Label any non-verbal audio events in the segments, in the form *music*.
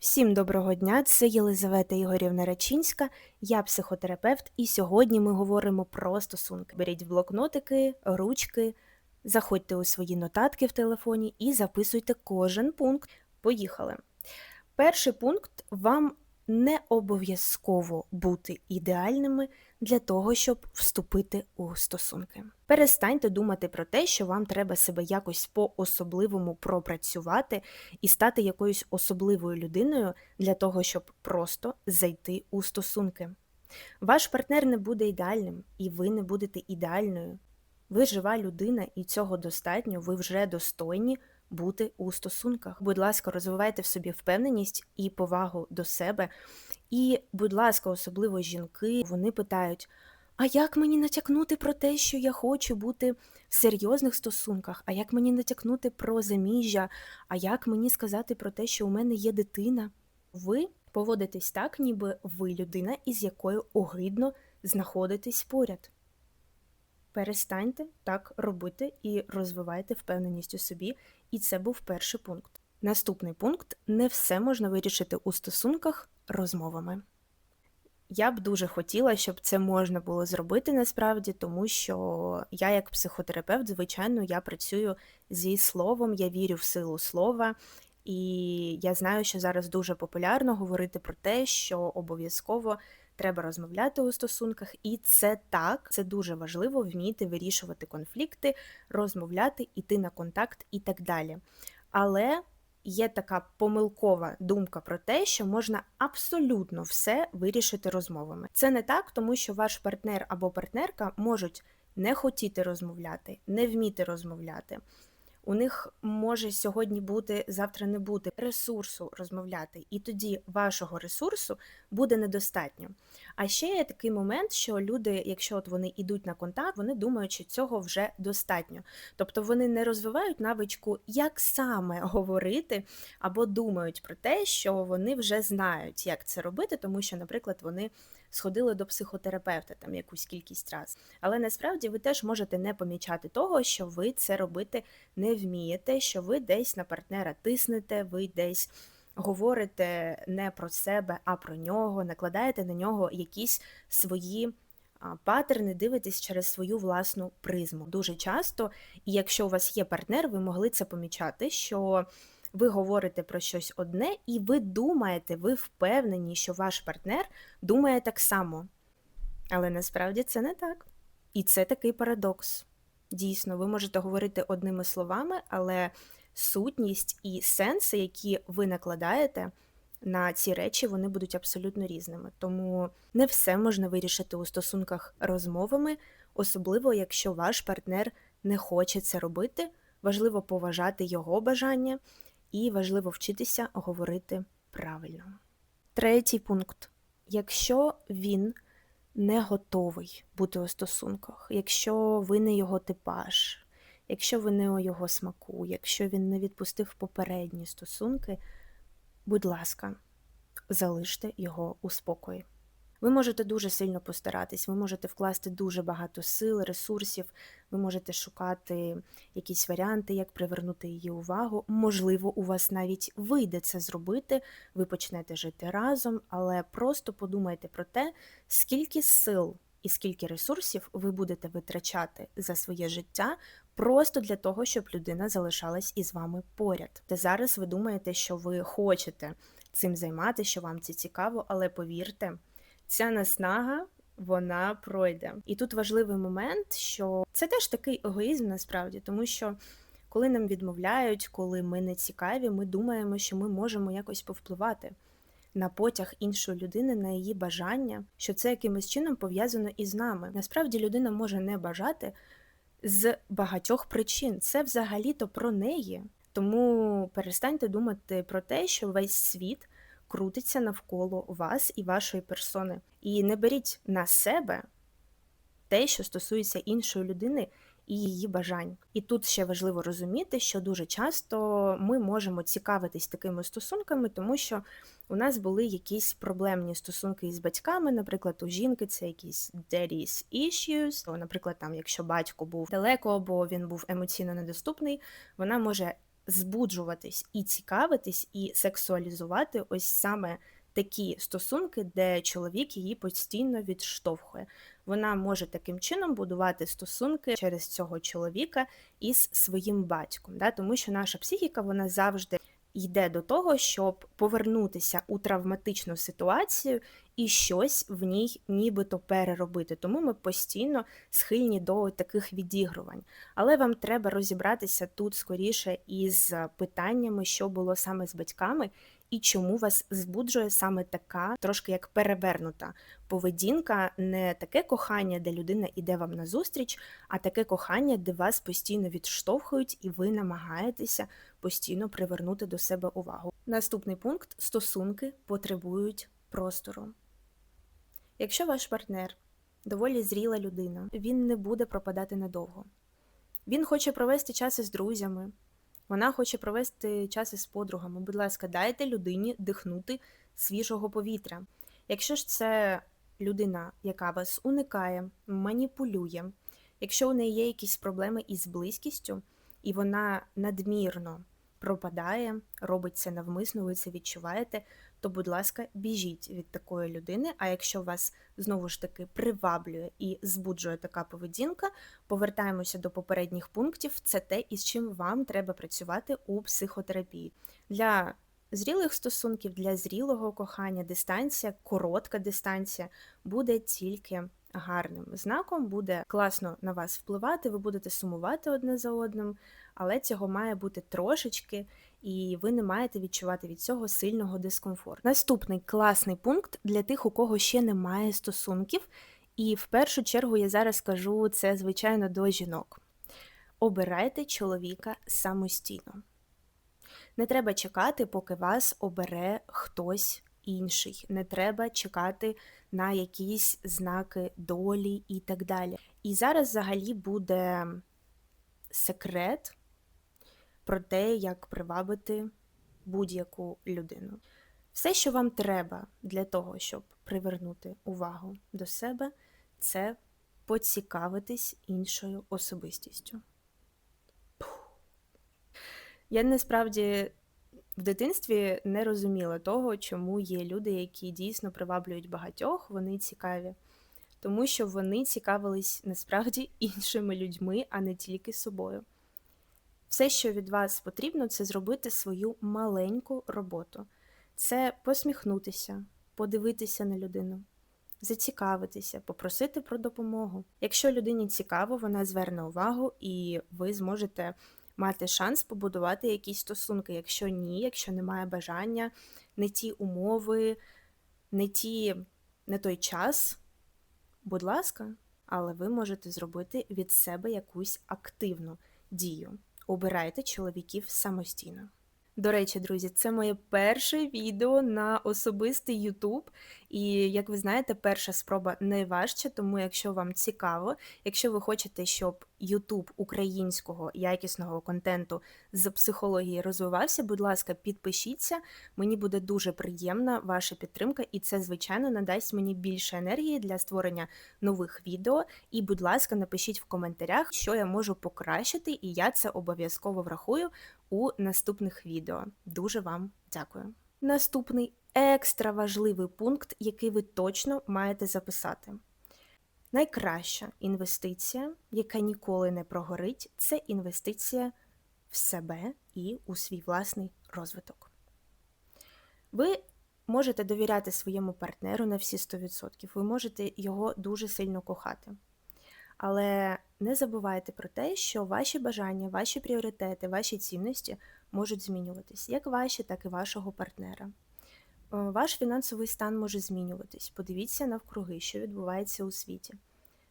Всім доброго дня, це Єлизавета Ігорівна Рачинська, я психотерапевт, і сьогодні ми говоримо про стосунки. Беріть блокнотики, ручки, заходьте у свої нотатки в телефоні і записуйте кожен пункт. Поїхали. Перший пункт вам не обов'язково бути ідеальними для того, щоб вступити у стосунки. Перестаньте думати про те, що вам треба себе якось по-особливому пропрацювати і стати якоюсь особливою людиною для того, щоб просто зайти у стосунки. Ваш партнер не буде ідеальним, і ви не будете ідеальною. Ви жива людина, і цього достатньо, ви вже достойні бути у стосунках. Будь ласка, розвивайте в собі впевненість і повагу до себе. І, будь ласка, особливо жінки, вони питають: а як мені натякнути про те, що я хочу бути в серйозних стосунках? А як мені натякнути про заміжжя? А як мені сказати про те, що у мене є дитина? Ви поводитесь так, ніби ви людина, із якою огидно знаходитесь поряд. Перестаньте так робити і розвивайте впевненість у собі, і це був перший пункт. Наступний пункт не все можна вирішити у стосунках розмовами. Я б дуже хотіла, щоб це можна було зробити насправді, тому що я, як психотерапевт, звичайно, я працюю зі словом, я вірю в силу слова, і я знаю, що зараз дуже популярно говорити про те, що обов'язково треба розмовляти у стосунках, і це так, це дуже важливо вміти вирішувати конфлікти, розмовляти, іти на контакт і так далі. Але є така помилкова думка про те, що можна абсолютно все вирішити розмовами. Це не так, тому що ваш партнер або партнерка можуть не хотіти розмовляти, не вміти розмовляти. У них може сьогодні бути, завтра не бути ресурсу розмовляти, і тоді вашого ресурсу буде недостатньо. А ще є такий момент, що люди, якщо от вони йдуть на контакт, вони думають, що цього вже достатньо. Тобто вони не розвивають навичку, як саме говорити, або думають про те, що вони вже знають, як це робити, тому що, наприклад, вони сходили до психотерапевта там якусь кількість раз. Але насправді ви теж можете не помічати того, що ви це робити не вмієте, що ви десь на партнера тиснете, ви десь. Говорите не про себе, а про нього, накладаєте на нього якісь свої патерни, дивитесь через свою власну призму. Дуже часто, і якщо у вас є партнер, ви могли це помічати, що ви говорите про щось одне, і ви думаєте, ви впевнені, що ваш партнер думає так само. Але насправді це не так. І це такий парадокс. Дійсно, ви можете говорити одними словами, але сутність і сенси, які ви накладаєте на ці речі, вони будуть абсолютно різними. Тому не все можна вирішити у стосунках розмовами, особливо якщо ваш партнер не хоче це робити. Важливо поважати його бажання і важливо вчитися говорити правильно. Третій пункт: якщо він не готовий бути у стосунках, якщо ви не його типаж, якщо ви не у його смаку, якщо він не відпустив попередні стосунки, будь ласка, залиште його у спокої. Ви можете дуже сильно постаратись, ви можете вкласти дуже багато сил, ресурсів, ви можете шукати якісь варіанти, як привернути її увагу. Можливо, у вас навіть вийде це зробити, ви почнете жити разом, але просто подумайте про те, скільки сил і скільки ресурсів ви будете витрачати за своє життя. Просто для того, щоб людина залишалась із вами поряд. Та зараз ви думаєте, що ви хочете цим займатися, що вам це цікаво, але повірте, ця наснага вона пройде. І тут важливий момент, що це теж такий егоїзм насправді, тому що. Коли нам відмовляють, коли ми не цікаві, ми думаємо, що ми можемо якось повпливати на потяг іншої людини, на її бажання, що це якимось чином пов'язано із нами. Насправді людина може не бажати з багатьох причин. Це взагалі-то про неї. Тому перестаньте думати про те, що весь світ крутиться навколо вас і вашої персони. І не беріть на себе те, що стосується іншої людини і її бажань. І тут ще важливо розуміти, що дуже часто ми можемо цікавитись такими стосунками, тому що у нас були якісь проблемні стосунки із батьками. Наприклад, у жінки це якісь daddy's issues. Наприклад, там, якщо батько був далеко або він був емоційно недоступний, вона може збуджуватись і цікавитись, і сексуалізувати ось саме такі стосунки, де чоловік її постійно відштовхує. Вона може таким чином будувати стосунки через цього чоловіка із своїм батьком, да? тому що наша психіка вона завжди йде до того, щоб повернутися у травматичну ситуацію і щось в ній нібито переробити. Тому ми постійно схильні до таких відігрувань. Але вам треба розібратися тут скоріше із питаннями, що було саме з батьками. І чому вас збуджує саме така, трошки як перевернута поведінка, не таке кохання, де людина іде вам назустріч, а таке кохання, де вас постійно відштовхують, і ви намагаєтеся постійно привернути до себе увагу. Наступний пункт стосунки потребують простору. Якщо ваш партнер доволі зріла людина, він не буде пропадати надовго. Він хоче провести час із друзями, вона хоче провести час із подругами. Будь ласка, дайте людині дихнути свіжого повітря. Якщо ж це людина, яка вас уникає, маніпулює, якщо у неї є якісь проблеми із близькістю, і вона надмірно пропадає, робить це навмисно, ви це відчуваєте, то, будь ласка, біжіть від такої людини. А якщо вас знову ж таки приваблює і збуджує така поведінка, повертаємося до попередніх пунктів. Це те, із чим вам треба працювати у психотерапії. Для зрілих стосунків, для зрілого кохання, дистанція, коротка дистанція буде тільки. Гарним знаком буде класно на вас впливати, ви будете сумувати одне за одним, але цього має бути трошечки, і ви не маєте відчувати від цього сильного дискомфорту. Наступний класний пункт для тих, у кого ще немає стосунків, і в першу чергу я зараз кажу це, звичайно, до жінок. Обирайте чоловіка самостійно. Не треба чекати, поки вас обере хтось інший. Не треба чекати на якісь знаки долі і так далі. І зараз взагалі буде секрет про те, як привабити будь-яку людину. Все, що вам треба для того, щоб привернути увагу до себе, це поцікавитись іншою особистістю. Я насправді в дитинстві не розуміла того, чому є люди, які дійсно приваблюють багатьох, вони цікаві, тому що вони цікавились насправді *laughs* іншими людьми, а не тільки собою. Все, що від вас потрібно, це зробити свою маленьку роботу. Це посміхнутися, подивитися на людину, зацікавитися, попросити про допомогу. Якщо людині цікаво, вона зверне увагу, і ви зможете мати шанс побудувати якісь стосунки. Якщо ні, якщо немає бажання, не ті умови, не ті, не той час, будь ласка, але ви можете зробити від себе якусь активну дію. Обирайте чоловіків самостійно. До речі, друзі, це моє перше відео на особистий YouTube. І, як ви знаєте, перша спроба найважча, тому якщо вам цікаво, якщо ви хочете, щоб YouTube українського якісного контенту з психології розвивався, будь ласка, підпишіться. Мені буде дуже приємна ваша підтримка, і це, звичайно, надасть мені більше енергії для створення нових відео. І, будь ласка, напишіть в коментарях, що я можу покращити, і я це обов'язково врахую у наступних відео. Дуже вам дякую. Наступний екстра важливий пункт, який ви точно маєте записати. Найкраща інвестиція, яка ніколи не прогорить, це інвестиція в себе і у свій власний розвиток. Ви можете довіряти своєму партнеру на всі 100%, ви можете його дуже сильно кохати. Але не забувайте про те, що ваші бажання, ваші пріоритети, ваші цінності можуть змінюватись, як ваші, так і вашого партнера. Е, ваш фінансовий стан може змінюватись. Подивіться навкруги, що відбувається у світі.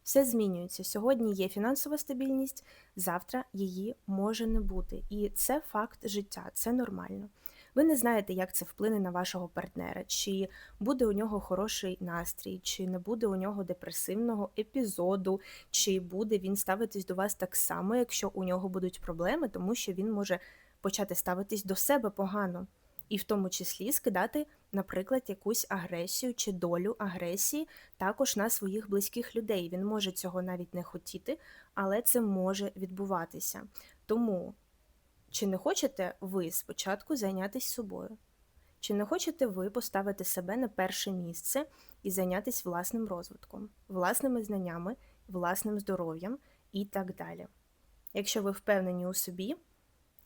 Все змінюється. Сьогодні є фінансова стабільність, завтра її може не бути. І це факт життя, це нормально. Ви не знаєте, як це вплине на вашого партнера, чи буде у нього хороший настрій, чи не буде у нього депресивного епізоду, чи буде він ставитись до вас так само, якщо у нього будуть проблеми, тому що він може почати ставитись до себе погано. І в тому числі скидати, наприклад, якусь агресію чи долю агресії також на своїх близьких людей. Він може цього навіть не хотіти, але це може відбуватися. Тому Чи не хочете ви спочатку зайнятися собою? Чи не хочете ви поставити себе на перше місце і зайнятися власним розвитком, власними знаннями, власним здоров'ям і так далі? Якщо ви впевнені у собі,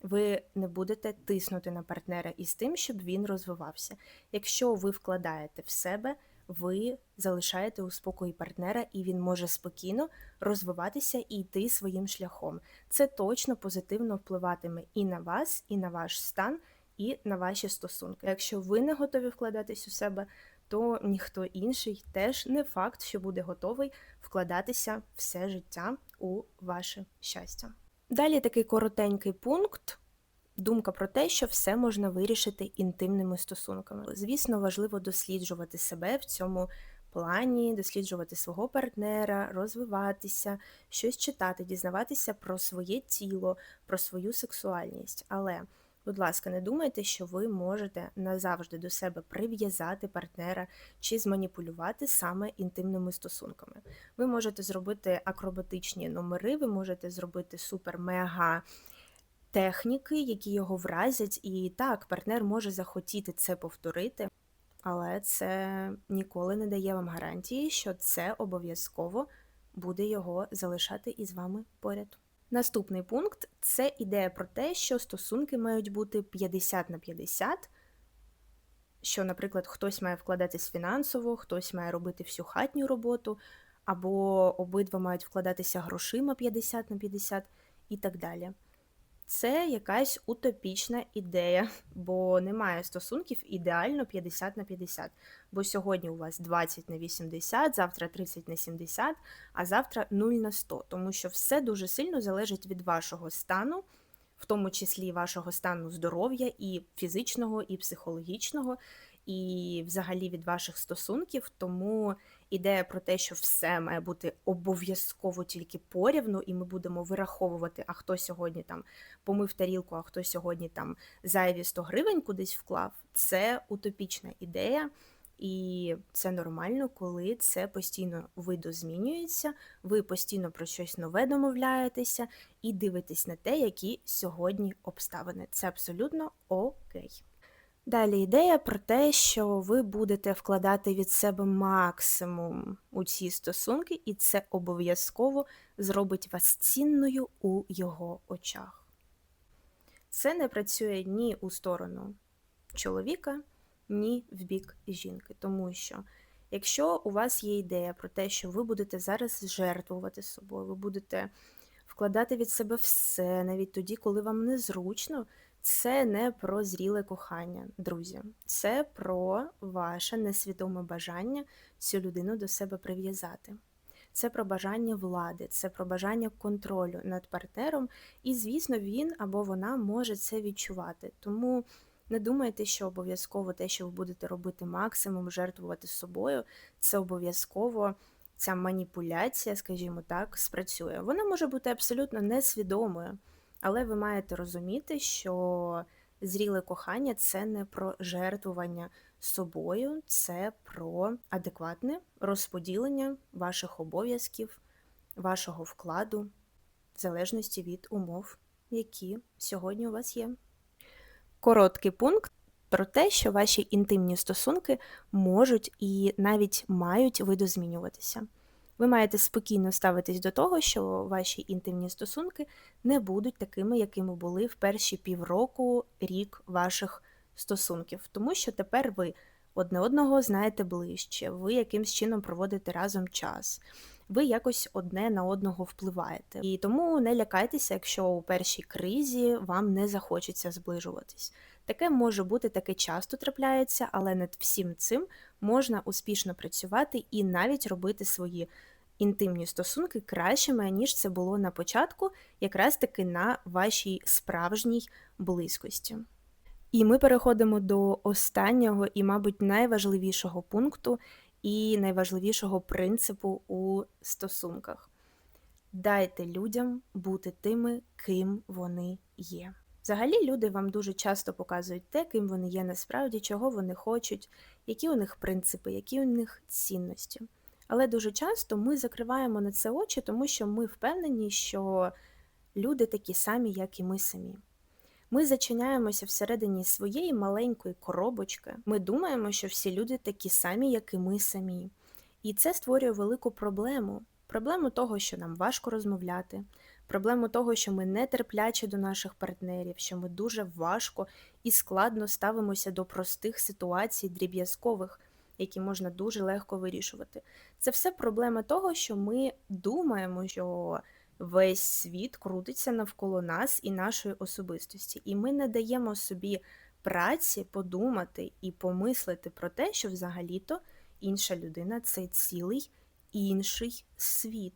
ви не будете тиснути на партнера із тим, щоб він розвивався. Якщо ви вкладаєте в себе, ви залишаєте у спокої партнера, і він може спокійно розвиватися і йти своїм шляхом. Це точно позитивно впливатиме і на вас, і на ваш стан, і на ваші стосунки. Якщо ви не готові вкладатись у себе, то ніхто інший теж не факт, що буде готовий вкладатися все життя у ваше щастя. Далі такий коротенький пункт. Думка про те, що все можна вирішити інтимними стосунками. Звісно, важливо досліджувати себе в цьому плані, досліджувати свого партнера, розвиватися, щось читати, дізнаватися про своє тіло, про свою сексуальність. Але, будь ласка, не думайте, що ви можете назавжди до себе прив'язати партнера чи зманіпулювати саме інтимними стосунками. Ви можете зробити акробатичні номери, ви можете зробити супер-мега техніки, які його вразять, і так, партнер може захотіти це повторити, але це ніколи не дає вам гарантії, що це обов'язково буде його залишати із вами поряд. Наступний пункт це ідея про те, що стосунки мають бути 50 на 50, що, наприклад, хтось має вкладатись фінансово, хтось має робити всю хатню роботу, або обидва мають вкладатися грошима 50 на 50 і так далі. Це якась утопічна ідея, бо немає стосунків ідеально 50 на 50. Бо сьогодні у вас 20 на 80, завтра 30 на 70, а завтра 0 на 100. Тому що все дуже сильно залежить від вашого стану, в тому числі вашого стану здоров'я, і фізичного, і психологічного, і взагалі від ваших стосунків. Тому ідея про те, що все має бути обов'язково тільки порівну, і ми будемо вираховувати, а хто сьогодні там помив тарілку, а хто сьогодні там зайві 100 гривень кудись вклав, це утопічна ідея. І це нормально, коли це постійно видозмінюється, ви постійно про щось нове домовляєтеся і дивитесь на те, які сьогодні обставини. Це абсолютно окей. Далі ідея про те, що ви будете вкладати від себе максимум у ці стосунки, і це обов'язково зробить вас цінною у його очах. Це не працює ні у сторону чоловіка, ні в бік жінки. Тому що, якщо у вас є ідея про те, що ви будете зараз жертвувати собою, ви будете вкладати від себе все, навіть тоді, коли вам незручно. Це не про зріле кохання, друзі. Це про ваше несвідоме бажання цю людину до себе прив'язати. Це про бажання влади, це про бажання контролю над партнером, і, звісно, він або вона може це відчувати. Тому не думайте, що обов'язково те, що ви будете робити максимум, жертвувати собою, це обов'язково ця маніпуляція, скажімо так, спрацює. Вона може бути абсолютно несвідомою. Але ви маєте розуміти, що зріле кохання це не про жертвування собою, це про адекватне розподілення ваших обов'язків, вашого вкладу, в залежності від умов, які сьогодні у вас є. Короткий пункт про те, що ваші інтимні стосунки можуть і навіть мають видозмінюватися. Ви маєте спокійно ставитись до того, що ваші інтимні стосунки не будуть такими, якими були в перші півроку, рік ваших стосунків, тому що тепер ви одне одного знаєте ближче, ви якимсь чином проводите разом час. Ви якось одне на одного впливаєте. І тому не лякайтеся, якщо у першій кризі вам не захочеться зближуватись. Таке може бути, таке часто трапляється, але над всім цим можна успішно працювати і навіть робити свої інтимні стосунки кращими, ніж це було на початку, якраз таки на вашій справжній близькості. І ми переходимо до останнього і, мабуть, найважливішого пункту і найважливішого принципу у стосунках. Дайте людям бути тими, ким вони є. Взагалі, люди вам дуже часто показують те, ким вони є насправді, чого вони хочуть, які у них принципи, які у них цінності. Але дуже часто ми закриваємо на це очі, тому що ми впевнені, що люди такі самі, як і ми самі. Ми зачиняємося всередині своєї маленької коробочки. Ми думаємо, що всі люди такі самі, як і ми самі. І це створює велику проблему. Проблему того, що нам важко розмовляти, проблему того, що ми нетерплячі до наших партнерів, що ми дуже важко і складно ставимося до простих ситуацій, дріб'язкових, які можна дуже легко вирішувати. Це все проблема того, що ми думаємо, що весь світ крутиться навколо нас і нашої особистості, і ми не даємо собі праці подумати і помислити про те, що взагалі-то інша людина це цілий інший світ.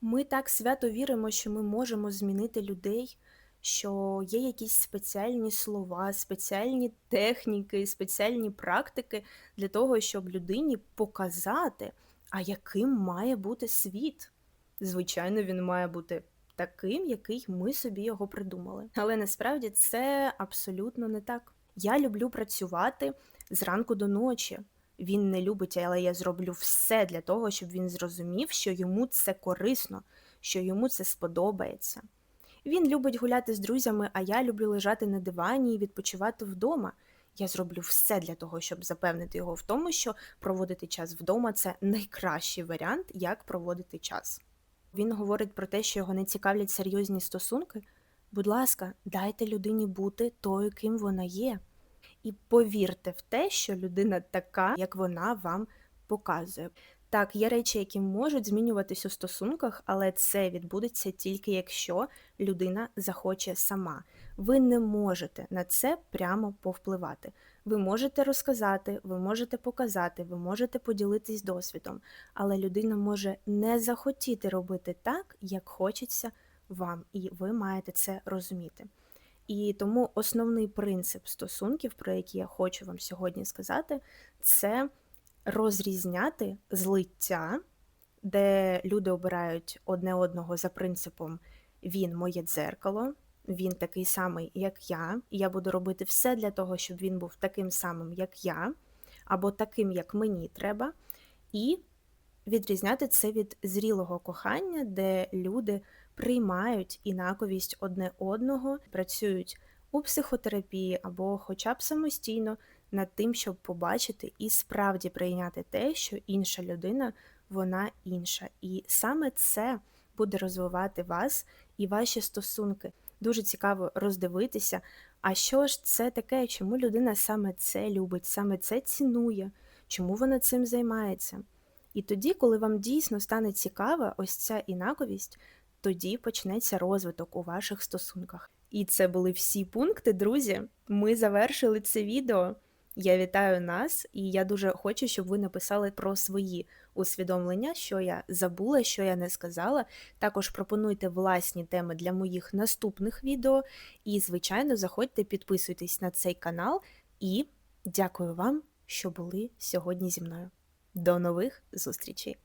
Ми так свято віримо, що ми можемо змінити людей, що є якісь спеціальні слова, спеціальні техніки, спеціальні практики для того, щоб людині показати, а яким має бути світ. Звичайно, він має бути таким, який ми собі його придумали. Але насправді це абсолютно не так. Я люблю працювати зранку до ночі. Він не любить, але я зроблю все для того, щоб він зрозумів, що йому це корисно, що йому це сподобається. Він любить гуляти з друзями, а я люблю лежати на дивані і відпочивати вдома. Я зроблю все для того, щоб запевнити його в тому, що проводити час вдома це найкращий варіант, як проводити час. Він говорить про те, що його не цікавлять серйозні стосунки. Будь ласка, дайте людині бути тою, ким вона є. І повірте в те, що людина така, як вона вам показує. Так, є речі, які можуть змінюватись у стосунках, але це відбудеться тільки якщо людина захоче сама. Ви не можете на це прямо повпливати. Ви можете розказати, ви можете показати, ви можете поділитись досвідом, але людина може не захотіти робити так, як хочеться вам, і ви маєте це розуміти. І тому основний принцип стосунків, про який я хочу вам сьогодні сказати, це розрізняти злиття, де люди обирають одне одного за принципом він моє дзеркало, він такий самий, як я, і я буду робити все для того, щоб він був таким самим, як я, або таким, як мені треба, і відрізняти це від зрілого кохання, де люди приймають інаковість одне одного, працюють у психотерапії або хоча б самостійно над тим, щоб побачити і справді прийняти те, що інша людина вона інша. І саме це буде розвивати вас і ваші стосунки. Дуже цікаво роздивитися, а що ж це таке, чому людина саме це любить, саме це цінує, чому вона цим займається. І тоді, коли вам дійсно стане цікава ось ця інаковість, тоді почнеться розвиток у ваших стосунках. І це були всі пункти, друзі. Ми завершили це відео. Я вітаю нас, і я дуже хочу, щоб ви написали про свої усвідомлення, що я забула, що я не сказала. Також пропонуйте власні теми для моїх наступних відео. І, звичайно, заходьте, підписуйтесь на цей канал і дякую вам, що були сьогодні зі мною. До нових зустрічей!